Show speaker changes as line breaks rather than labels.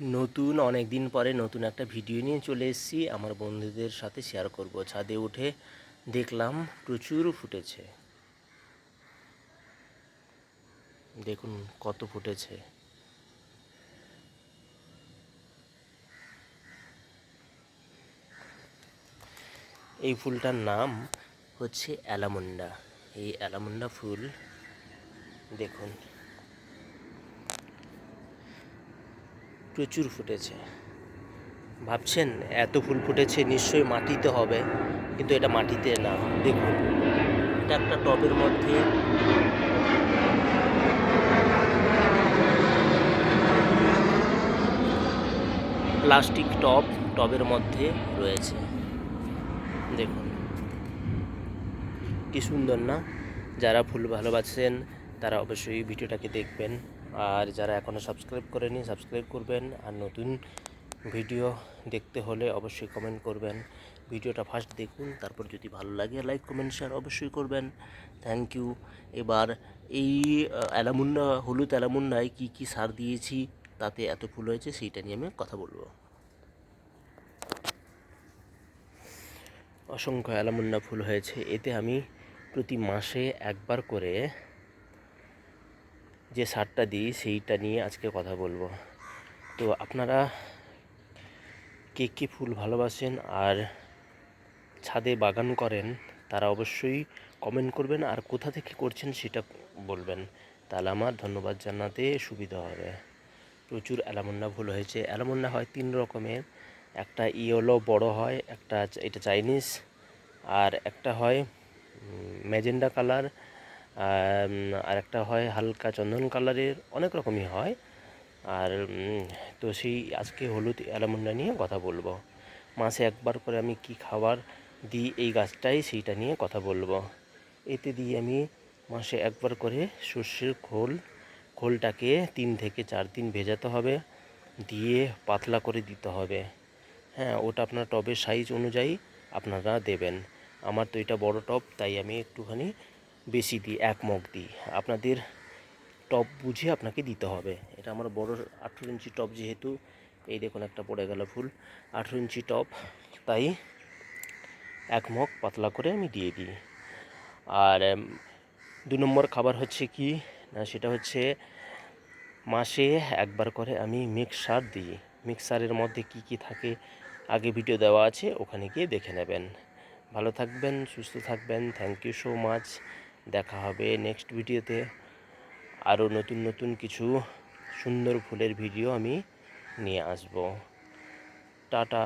নতুন অনেক দিন পরে নতুন একটা ভিডিও নিয়ে চলে এসেছি। আমার বন্ধুদের সাথে শেয়ার করব। ছাদে উঠে দেখলাম প্রচুর ফুটেছে। দেখুন কত ফুটেছে। এই ফুলটার নাম হচ্ছে অ্যালামুন্ডা। এই অ্যালামুন্ডা ফুল, দেখুন। প্রচুর ফুটেছে। ভাবছেন, এত ফুল ফুটেছে, নিশ্চয়ই মাটিতে হবে। কিন্তু এটা মাটিতে না, দেখুন। এটা একটা টবের মধ্যে প্লাস্টিক টব, টবের মধ্যে রয়েছে। দেখুন, কি সুন্দর না? যারা ফুল ভালোবাসেন তারা অবশ্যই ভিডিওটাকে দেখবেন। আর যারা এখনও সাবস্ক্রাইব করেনি সাবস্ক্রাইব করবেন। আর নতুন ভিডিও দেখতে হলে অবশ্যই কমেন্ট করবেন। ভিডিওটা ফার্স্ট দেখুন, তারপর যদি ভালো লাগে লাইক কমেন্ট শেয়ার অবশ্যই করবেন। থ্যাংক ইউ এবার এই অ্যালামুন্ডা হলুদ অ্যালামুন্ডায় কী কী সার দিয়েছি, তাতে এত ফুল হয়েছে সেইটা নিয়ে আমি কথা বলব। অসংখ্য অ্যালামুন্না ফুল হয়েছে। এতে আমি প্রতি মাসে একবার করে যে সারটা দিই, সেইটা নিয়ে আজকে কথা বলব। তো আপনারা কে কে ফুল ভালোবাসেন আর ছাদে বাগান করেন, তারা অবশ্যই কমেন্ট করবেন আর কোথা থেকে করছেন সেটা বলবেন। তাহলে আমার ধন্যবাদ জানাতে সুবিধা হবে। প্রচুর অ্যালামন্ডা ফুল হয়েছে। অ্যালামন্ডা হয় তিন রকমের। একটা ইয়েলো বড় হয়, একটা এটা চাইনিজ। আর একটা হয় ম্যাজেন্ডা কালার। আর একটা হয় হালকা চন্দন কালারের, অনেক রকমই হয়। আর তো সেই আজকে হলুদ অ্যালামন্ডা নিয়ে কথা বলব। মাসে একবার করে আমি কি খাবার দিই এই গাছটাই সেইটা নিয়ে কথা বলব। এতে দিই আমি মাসে একবার করে সর্ষের খোল, খোলটাকে তিন থেকে চার দিন ভেজাতে হবে, দিয়ে পাতলা করে দিতে হবে। হ্যাঁ ওটা আপনার টবের সাইজ অনুযায়ী আপনারা দেবেন। আমার তো এটা বড় টব, তাই আমি একটুখানি বেশি দিই, এক মগ দিই। আপনাদের টব বুঝে আপনাকে দিতে হবে। এটা আমার বড় আঠেরো ইঞ্চি টপ যেহেতু, এই দেখুন একটা পড়ে গেল ফুল। আঠেরো ইঞ্চি টপ, তাই এক মগ পাতলা করে আমি দিয়ে দিই। আর দু নম্বর খাবার হচ্ছে কি, না, সেটা হচ্ছে মাসে একবার করে আমি মিক্সার দিই। মিক্সারের মধ্যে কি কি থাকে, আগে ভিডিও দেওয়া আছে, ওখানে গিয়ে দেখে নেবেন। ভালো থাকবেন, সুস্থ থাকবেন, থ্যাংক ইউ সো মাচ। দেখা হবে নেক্সট ভিডিওতে আরও নতুন নতুন কিছু সুন্দর ফুলের ভিডিও আমি নিয়ে আসব। টাটা।